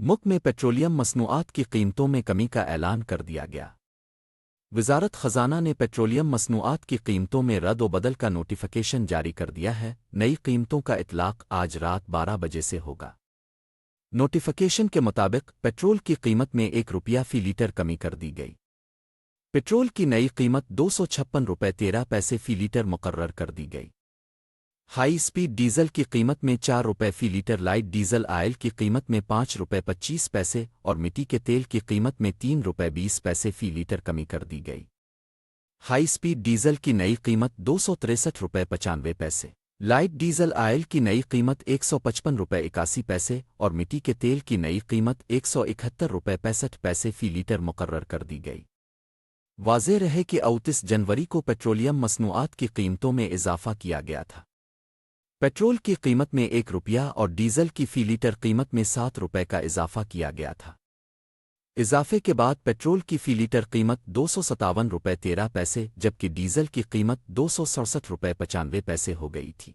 ملک میں پیٹرولیم مصنوعات کی قیمتوں میں کمی کا اعلان کر دیا گیا۔ وزارت خزانہ نے پیٹرولیم مصنوعات کی قیمتوں میں رد و بدل کا نوٹیفیکیشن جاری کر دیا ہے۔ نئی قیمتوں کا اطلاق آج رات بارہ بجے سے ہوگا۔ نوٹیفیکیشن کے مطابق پیٹرول کی قیمت میں ایک روپیہ فی لیٹر کمی کر دی گئی۔ پیٹرول کی نئی قیمت دو سو چھپن روپے تیرہ پیسے فی لیٹر مقرر کر دی گئی۔ ہائی سپیڈ ڈیزل کی قیمت میں چار روپے فی لیٹر لائٹ ڈیزل آئل کی قیمت میں پانچ روپے پچیس پیسے اور مٹی کے تیل کی قیمت میں تین روپے بیس پیسے فی لیٹر کمی کر دی گئی۔ ہائی سپیڈ ڈیزل کی نئی قیمت دو سو تریسٹھ روپے پچانوے پیسے۔ لائٹ ڈیزل آئل کی نئی قیمت ایک سو پچپن روپے اکاسی پیسے اور مٹی کے تیل کی نئی قیمت ایک سو اکہتر روپے پینسٹھ پیسے فی لیٹر مقرر کر دی گئی۔ واضح رہے کہ اوتیس جنوری کو پیٹرولیم مصنوعات کی قیمتوں میں اضافہ کیا گیا تھا۔ پیٹرول کی قیمت میں ایک روپیہ اور ڈیزل کی فی لیٹر قیمت میں سات روپے کا اضافہ کیا گیا تھا۔ اضافے کے بعد پیٹرول کی فی لیٹر قیمت دو سو ستاون روپے تیرہ پیسے، جبکہ ڈیزل کی قیمت دو سو سڑسٹھ روپے پچانوے پیسے ہو گئی تھی۔